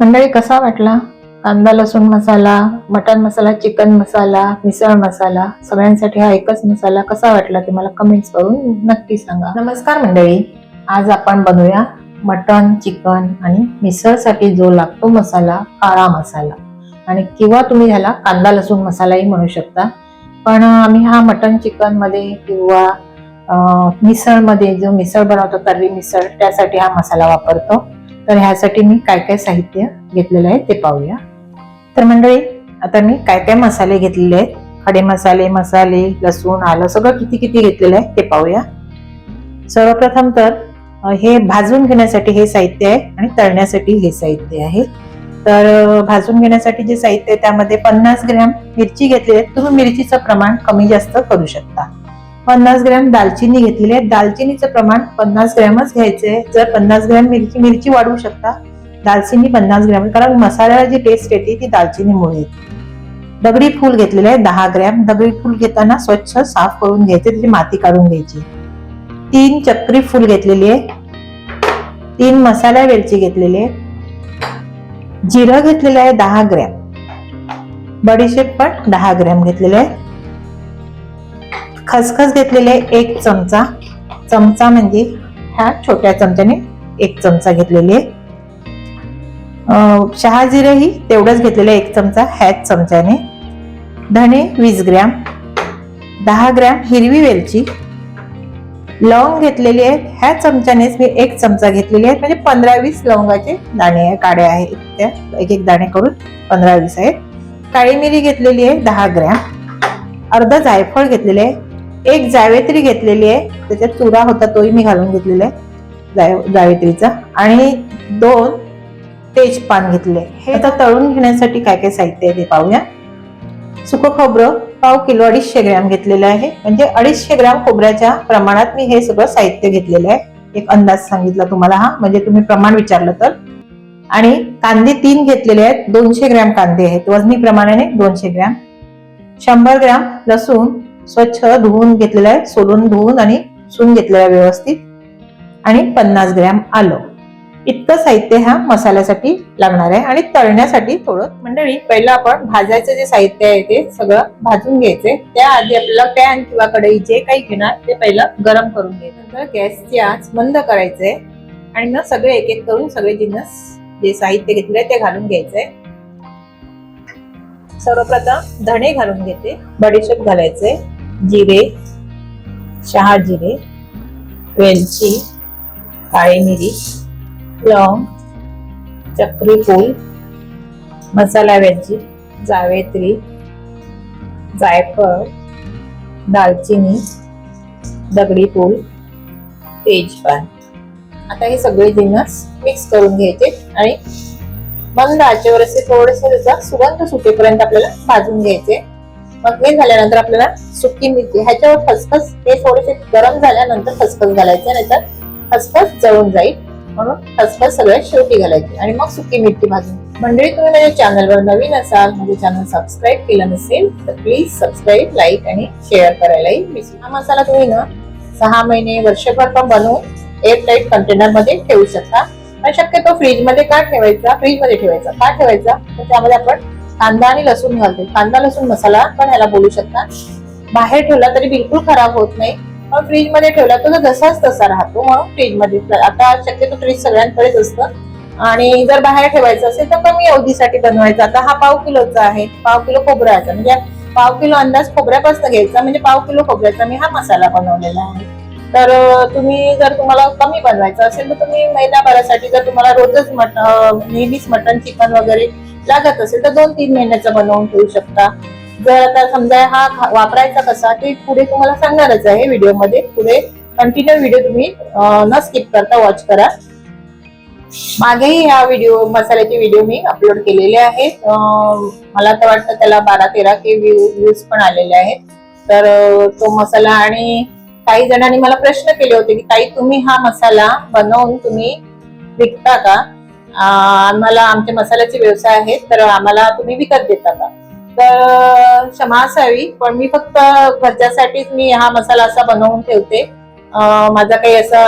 मंडळी कसा वाटला? कांदा लसूण मसाला मटन मसाला चिकन मसाला मिसळ मसाला सगळ्यांसाठी हा एकच मसाला कसा वाटला ते मला कमेंट्स करून नक्की सांगा. नमस्कार मंडळी. आज आपण बनवूया मटन चिकन आणि मिसळसाठी जो लागतो मसाला काळा मसाला. आणि किंवा तुम्ही ह्याला कांदा लसूण मसालाही म्हणू शकता. पण आम्ही हा मटन चिकनमध्ये किंवा मिसळमध्ये जो मिसळ बनवतो तर्री मिसळ त्यासाठी हा मसाला वापरतो. तर ह्यासाठी मी काय काय साहित्य घेतलेलं आहे ते पाहूया. तर मंडळी आता मी काय काय मसाले घेतलेले आहेत? खडे मसाले मसाले लसूण आलं सगळं किती किती घेतलेलं आहे ते पाहूया. सर्वप्रथम तर हे भाजून घेण्यासाठी हे साहित्य आहे आणि तळण्यासाठी हे साहित्य आहे. तर भाजून घेण्यासाठी जे साहित्य आहे त्यामध्ये पन्नास ग्रॅम मिरची घेतलेली आहे. तुम्ही मिरचीचं प्रमाण कमी जास्त करू शकता. पन्नास ग्रॅम दालचिनी घेतलेली आहे. दालचिनीचं प्रमाण पन्नास ग्रॅमच घ्यायचंय. जर पन्नास ग्रॅम मिरची मिरची वाढवू शकता. दालचिनी पन्नास ग्रॅम कारण मसाल्याला जी टेस्ट येते ती दालचिनीमुळे दगडी फूल घेतलेले आहे दहा ग्रॅम. दगडी फूल घेताना स्वच्छ साफ करून घ्यायचे. त्याची माती काढून घ्यायची. तीन चक्री फूल घेतलेली आहे. तीन मसाल्या वेलची घेतलेली आहे. जिरं घेतलेलं आहे दहा ग्रॅम. बडीशेप पण दहा ग्रॅम घेतलेले आहे. खसखस घेतलेले आहे एक चमचा. चमचा म्हणजे ह्या छोट्या चमच्याने एक चमचा घेतलेली आहे. अं, ही तेवढंच घेतलेलं आहे एक चमचा ह्याच चमच्याने. धणे वीस ग्रॅम दहा ग्रॅम हिरवी वेलची. लवंग घेतलेली आहेत ह्या चमच्यानेच मी एक चमचा घेतलेली आहे. म्हणजे पंधरा वीस लवंगाचे दाणे आहे काड्या आहेत त्या. एक एक दाणे करून पंधरा वीस आहेत. काळी मिरी घेतलेली आहे दहा ग्रॅम. अर्ध जायफळ घेतलेले आहे एक जावेत्री घेतलेली आहे. त्याच्यात चुरा होता तोही मी घालून घेतलेला आहे. जावेत्रीचा. आणि दोन तेजपान घेतले. हे आता तळून घेण्यासाठी काय काय साहित्य आहे ते पाहूया. सुकं खोबरं पाव किलो अडीचशे ग्रॅम घेतलेलं आहे. म्हणजे अडीचशे ग्रॅम खोबऱ्याच्या प्रमाणात मी हे सगळं साहित्य घेतलेलं आहे. एक अंदाज सांगितला तुम्हाला हा. म्हणजे तुम्ही प्रमाण विचारलं तर. आणि कांदे तीन घेतलेले आहेत. दोनशे ग्रॅम कांदे आहेत. वजनी प्रमाणाने दोनशे ग्रॅम. शंभर ग्रॅम लसूण स्वच्छ धुवून घेतलेलं आहे सोलून धुवून आणि सुन घेतलेलं आहे व्यवस्थित. आणि पन्नास ग्रॅम आलं. इतकं साहित्य ह्या मसाल्यासाठी लागणार आहे. आणि तळण्यासाठी थोडं मंडळी पहिलं आपण भाजायचं जे साहित्य आहे ते सगळं भाजून घ्यायचे त्याआधी आपल्याला पॅन किंवा कढई जे काही घेणार ते पहिलं गरम करून घ्यायचं. नंतर गॅसची आच बंद करायचंय. आणि मग सगळे एक एक करून सगळे जिन्नस जे साहित्य घेतले ते घालून घ्यायचंय. सर्वप्रथम धणे घालून घेते. बडीशेप घालायचे जिरे शहा जिरे वेलची काळी मिरी लवंग चक्रीफूल मसाला वेलची जावेत्री जायफळ दालचिनी दगडी फूल तेजपान. आता हे सगळे जिन्नस मिक्स करून घ्यायचे आणि मंद आचेवर असे थोडेसे त्याचा सुगंध सुटेपर्यंत आपल्याला भाजून घ्यायचे. मग हे झाल्यानंतर आपल्याला सुकी मिरची ह्याच्यावर खसखस हे थोडेसे गरम झाल्यानंतर खसखस घालायचं नाहीतर खसखस जळून जाईल. म्हणून खसखस सगळ्यात शेवटी घालायची. आणि मग सुकी मिरची भाजून. मंडळी तुम्ही माझ्या चॅनलवर नवीन असाल माझे चॅनल सबस्क्राईब केलं नसेल तर प्लीज सबस्क्राईब लाईक आणि शेअर करायलाही विसरू हा मसाला तुम्ही ना सहा महिने वर्षभर पण बनवून एअर टाईट कंटेनरमध्ये ठेवू शकता. पण शक्यतो फ्रीजमध्ये का ठेवायचा? फ्रीजमध्ये ठेवायचा. का ठेवायचा? तर त्यामध्ये आपण कांदा आणि लसूण घालते. कांदा लसूण मसाला पण ह्याला बोलू शकता. बाहेर ठेवला तरी बिलकुल खराब होत नाही. पण फ्रीजमध्ये ठेवला तर जसाच तसा राहतो म्हणून फ्रीजमध्ये आता शक्यतो फ्रीज सगळ्यांकडेच असतं. आणि जर बाहेर ठेवायचं असेल तर कमी अवधीसाठी बनवायचा. आता हा पाव किलोचा आहे. पाव किलो खोबऱ्याचा. म्हणजे पाव किलो अंदाज खोबऱ्यापासून घ्यायचा. म्हणजे पाव किलो खोबऱ्याचा मी हा मसाला बनवलेला आहे. तर तुम्ही जर तुम्हाला कमी बनवायचं असेल तर तुम्ही महिनाभरासाठी जर तुम्हाला रोजच मट नेहमीच मटन चिकन वगैरे लागत असेल तर दोन तीन महिन्याचा बनवून ठेवू शकता. जर आता समजा हा वापरायचा कसा ते पुढे तुम्हाला सांगणारच आहे व्हिडिओमध्ये. पुढे कंटिन्यू व्हिडिओ तुम्ही न स्किप करता वॉच करा. मागेही ह्या व्हिडिओ मसाल्याचे व्हिडिओ मी अपलोड केलेले आहेत. मला तर वाटतं त्याला बारा तेरा के व्ह्यूज पण आलेले आहेत. तर तो मसाला आणि काही जणांनी मला प्रश्न केले होते की ताई तुम्ही हा मसाला बनवून तुम्ही विकता का? आम्हाला आमचे मसाल्याचे व्यवसाय आहेत तर आम्हाला तुम्ही विकत देता का? तर क्षमा असावी पण मी फक्त घरच्यासाठीच मी हा मसाला असा बनवून ठेवते. माझा काही असा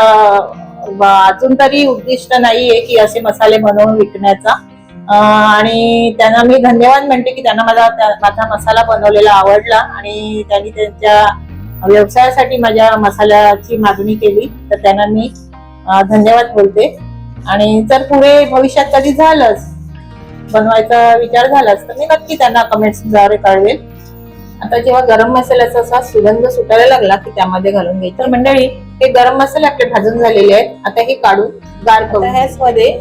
अजून तरी उद्दिष्ट नाहीये की असे मसाले बनवून विकण्याचा. आणि त्यांना मी धन्यवाद म्हणते की त्यांना माझा माझा मसाला बनवलेला आवडला आणि त्यांनी त्यांच्या व्यवसायासाठी माझ्या मसाल्याची मागणी केली. तर त्यांना मी धन्यवाद बोलते. आणि जर पुढे भविष्यात कधी झालंच बनवायचा विचार झालाच तर मी नक्की त्यांना कमेंट्सद्वारे कळवेल. आता जेव्हा गरम मसाल्याचा असा सुगंध सुटायला लागला की त्यामध्ये घालून घ्यायचं तर मंडळी हे गरम मसाले आपले भाजून झालेले आहेत. आता हे काढून गार करून ह्याच मध्ये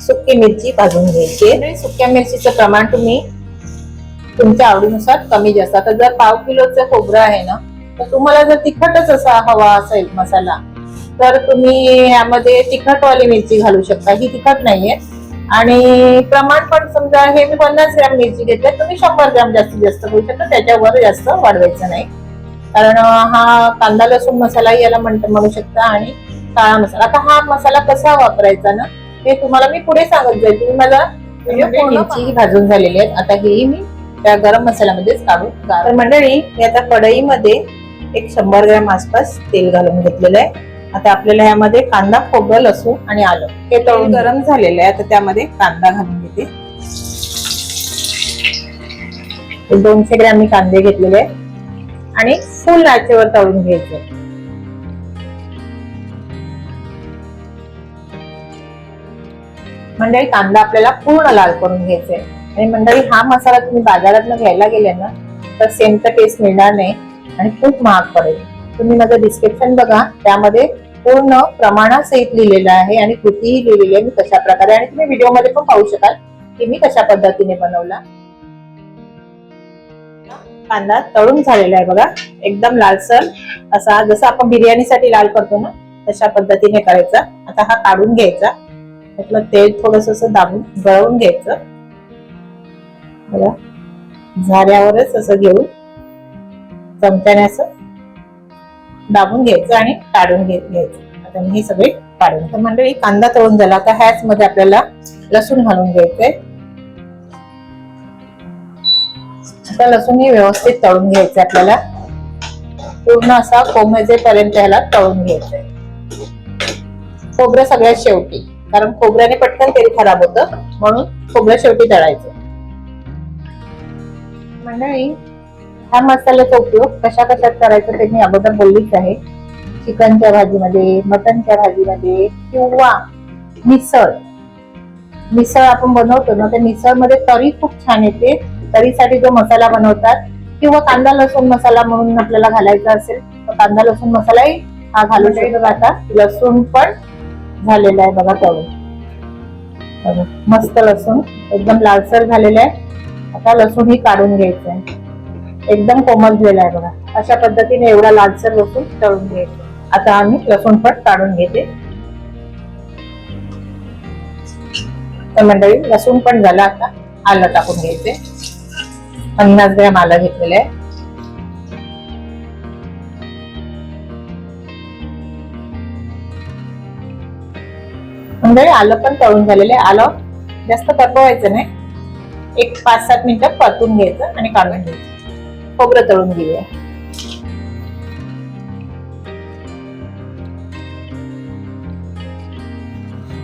सुकी मिरची भाजून घ्यायची. सुक्या मिरचीचं प्रमाण तुम्ही तुमच्या आवडीनुसार कमी जास्त. आता जर पाव किलोचं खोबरं आहे ना तर तुम्हाला जर तिखटच असा हवा असेल मसाला तर तुम्ही यामध्ये तिखटवाली मिरची घालू शकता. ही तिखट नाहीये. आणि प्रमाण पण समजा हे मी पन्नास ग्रॅम मिरची घेतली तुम्ही शंभर ग्रॅम जास्तीत जास्त करू शकता. त्याच्यावर जास्त वाढवायचं नाही. कारण हा कांदा लसूण मसाला याला म्हणत म्हणू शकता आणि काळा मसाला. आता हा मसाला कसा वापरायचा ना हे तुम्हाला मी पुढे सांगत जाईल. तुम्ही मला व्हिडिओ मिरची ही भाजून झालेली आहेत. आता ही मी त्या गरम मसाल्यामध्येच काढून गार- तर मंडळी मी आता कढईमध्ये एक शंभर ग्रॅम आसपास तेल घालून घेतलेलं आहे. आता आपल्याला यामध्ये कांदा खोबरं लसूण आणि आलं हे तळून गरम झालेलं आहे. आता त्यामध्ये कांदा घालून घेते. दोनशे ग्रॅम मी कांदे घेतलेले आणि फुल आचेवर तळून घ्यायचे मंडळी कांदा आपल्याला पूर्ण लाल करून घ्यायचा आहे आणि मंडळी हा मसाला तुम्ही बाजारात घ्यायला गेले ना तर सेमचा टेस्ट मिळणार नाही आणि खूप महाग पडेल. तुम्ही माझं डिस्क्रिप्शन बघा. त्यामध्ये पूर्ण प्रमाणासहित लिहिलेलं आहे आणि कृतीही लिहिलेली आहे. मी कशा प्रकारे आणि तुम्ही व्हिडिओमध्ये पण पाहू शकाल की मी कशा पद्धतीने बनवला. कांदा तळून झालेला आहे बघा. एकदम लालसर असा जसं आपण बिर्याणीसाठी लाल करतो ना तशा पद्धतीने करायचा. आता हा काढून घ्यायचा. त्यातलं तेल थोडस असं दाबून गळवून घ्यायचं. बघा. झाऱ्यावरच असं घेऊन चमच्याने असं दाबून घ्यायचं आणि काढून घ्यायचं. आता मी हे सगळे काढून तर मंडळी कांदा तळून झाला आता ह्याच मध्ये आपल्याला लसूण घालून घ्यायचंय. आता लसूण हे व्यवस्थित तळून घ्यायचं आपल्याला. पूर्ण असा कोमेजेपर्यंत ह्याला तळून घ्यायचंय. खोबरं सगळ्यात शेवटी कारण खोबऱ्याने पटकन तेल खराब होतं म्हणून खोबरं शेवटी तळायचं. मंडळी ह्या मसाल्याचा उपयोग कशा कशात करायचा ते मी अगोदर बोललीच आहे. चिकनच्या भाजीमध्ये मटनच्या भाजीमध्ये किंवा मिसळ. मिसळ आपण बनवतो ना त्या मिसळमध्ये तरी खूप छान येते. तरीसाठी जो मसाला बनवतात किंवा कांदा लसूण मसाला म्हणून आपल्याला घालायचा असेल तर कांदा लसूण मसालाही हा घालू शकतो आता. लसूण पण झालेला आहे बघा तळून मस्त लसूण एकदम लालसर झालेला आहे. आता लसूण ही काढून घ्यायचं आहे. एकदम कोमल झालेला आहे बघा. अशा पद्धतीने एवढा लालसर लसूण तळून घ्यायचं. आता आम्ही लसूण पण काढून घेते. तर मंडळी लसूण पण झाला आता. आलं टाकून घ्यायचे. पन्नास ग्रॅम आलं घेतलेलं आहे. मंडळी आलं पण तळून झालेलं आहे. आलं जास्त परतवायचं नाही. एक पाच सात मिनिटं परतून घ्यायचं आणि काढून घ्यायचं. खोबरं तळून घेऊया.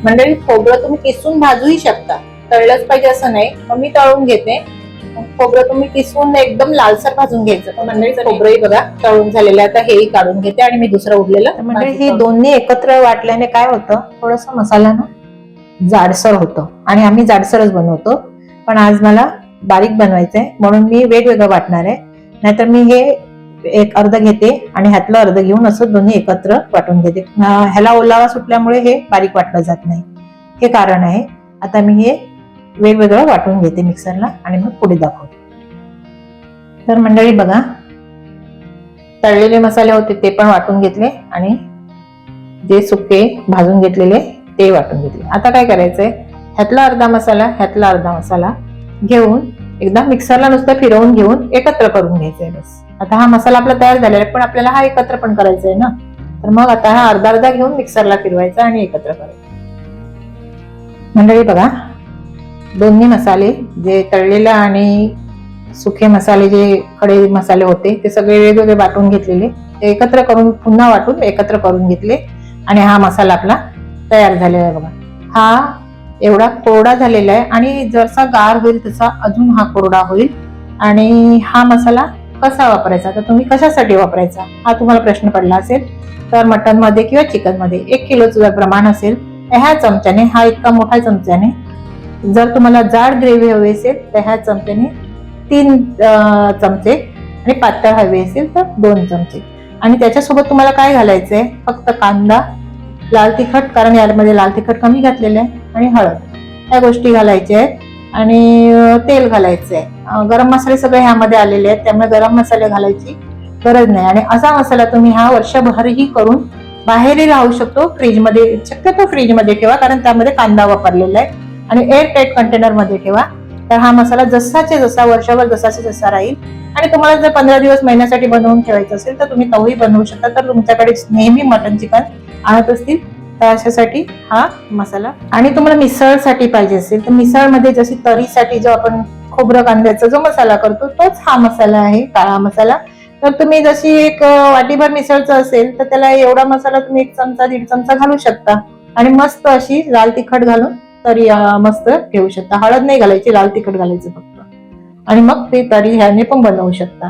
मंडळी खोबरं तुम्ही किसून भाजूही शकता. तळलंच पाहिजे असं नाही. मग मी तळून घेते. खोबरं तुम्ही किसून एकदम लालसर भाजून घ्यायचं. मंडळी खोबरंही बघा तळून झालेलं आहे. आता हेही काढून घेते आणि मी दुसरं उरलेलं म्हणजे हे दोन्ही एकत्र वाटल्याने काय होतं? थोडस मसाला ना जाडसर होतं. आणि आम्ही जाडसरच बनवतो. पण आज मला बारीक बनवायचंय. म्हणून मी वेगवेगळं वाटणार आहे. नाहीतर मी हे एक अर्ध घेते आणि ह्यातलं अर्ध घेऊन असं दोन्ही एकत्र वाटून घेते. ह्याला ओलावा सुटल्यामुळे हे बारीक वाटलं जात नाही. हे कारण आहे. आता मी हे वेगवेगळं वाटून घेते मिक्सरला आणि मग पुढे दाखवते. तर मंडळी बघा तळलेले मसाले होते ते पण वाटून घेतले आणि जे सुके भाजून घेतलेले ते वाटून घेतले. आता काय करायचंय? ह्यातला अर्धा मसाला ह्यातला अर्धा मसाला घेऊन एकदा मिक्सरला नुसतं फिरवून घेऊन एकत्र करून घ्यायचंय बस. आता हा मसाला आपला तयार झालेला आहे पण आपल्याला हा एकत्र पण करायचा आहे ना? तर मग आता हा अर्धा अर्धा घेऊन मिक्सरला फिरवायचा आणि एकत्र करायचा. मंडळी बघा दोन्ही मसाले जे तळलेले आणि सुखे मसाले जे खडे मसाले होते ते सगळे वेगवेगळे वाटून घेतलेले. ते एकत्र करून पुन्हा वाटून एकत्र करून घेतले आणि हा मसाला आपला तयार झालेला आहे बघा. हा एवढा कोरडा झालेला आहे. आणि जसा गार होईल तसा अजून हा कोरडा होईल. आणि हा मसाला कसा वापरायचा? तर तुम्ही कशासाठी वापरायचा? हा तुम्हाला प्रश्न पडला असेल. तर मटनमध्ये किंवा चिकनमध्ये एक किलोचं जर प्रमाण असेल. तर ह्या चमच्याने हा इतका मोठा चमच्याने जर तुम्हाला जाड ग्रेव्ही हवी असेल तर ह्या चमच्याने तीन चमचे आणि पातळ हवी असेल तर दोन चमचे. आणि त्याच्यासोबत तुम्हाला काय घालायचं आहे फक्त कांदा लाल तिखट कारण यामध्ये लाल तिखट कमी घातलेलं आहे. आणि हळद. ह्या गोष्टी घालायच्या आहेत. आणि तेल घालायचं आहे गरम मसाले सगळे ह्यामध्ये आलेले आहेत. त्यामुळे गरम मसाले घालायची गरज नाही. आणि असा मसाला तुम्ही हा वर्षभरही करून बाहेरही राहू शकतो. फ्रीजमध्ये शक्यतो फ्रीजमध्ये ठेवा कारण त्यामध्ये कांदा वापरलेला आहे. आणि एअर टाईट कंटेनरमध्ये ठेवा. तर हा मसाला जसाचे जसा वर्षभर जसाचे जसा राहील. आणि तुम्हाला जर पंधरा दिवस महिन्यासाठी बनवून ठेवायचं असेल तर तुम्ही तोही बनवू शकता. तर तुमच्याकडे नेहमी मटन चिकन आणत असतील. तर अशासाठी हा मसाला. आणि तुम्हाला मिसळसाठी पाहिजे असेल तर मिसळमध्ये जशी तरीसाठी जो आपण खोबरं कांद्याचा जो मसाला करतो तोच हा मसाला आहे काळा मसाला. तर तुम्ही जशी एक वाटीभर मिसळचं असेल तर त्याला एवढा मसाला तुम्ही एक चमचा दीड चमचा घालू शकता. आणि मस्त अशी लाल तिखट घालून तरी मस्त ठेवू शकता. हळद नाही घालायची लाल तिखट घालायचं फक्त. आणि मग ते तरी ह्याने पण बनवू शकता.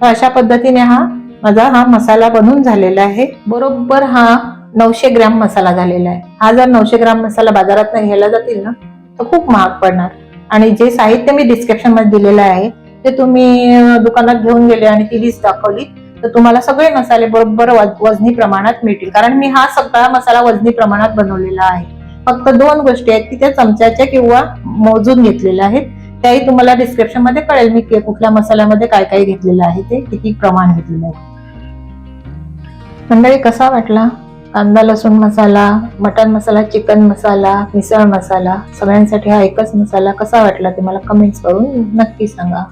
तर अशा पद्धतीने हा माझा हा मसाला बनून झालेला आहे. बरोबर हा नऊशे ग्रॅम मसाला झालेला आहे. हा जर नऊशे ग्रॅम मसाला बाजारात घ्यायला जातील ना तर खूप महाग पडणार. आणि जे साहित्य मी डिस्क्रिप्शनमध्ये दिलेलं आहे ते तुम्ही दुकानात घेऊन गेले आणि ती लिस्ट दाखवली तर तुम्हाला सगळे मसाले बरोबर वजनी प्रमाणात मिळतील. कारण मी हा सगळा मसाला वजनी प्रमाणात बनवलेला आहे. फक्त दोन गोष्टी आहेत की त्या चमच्याच्या किंवा मोजून घेतलेल्या आहेत. त्याही तुम्हाला डिस्क्रिप्शनमध्ये कळेल मी कुठल्या मसाल्यामध्ये काय काय घेतलेलं आहे ते किती प्रमाण घेतलेलं आहे. मंडळी कसा वाटला? कांदा लसूण मसाला मटन मसाला चिकन मसाला मिसळ मसाला सगळ्यांसाठी हा एकच मसाला कसा वाटला ते मला कमेंट्स करून नक्की सांगा.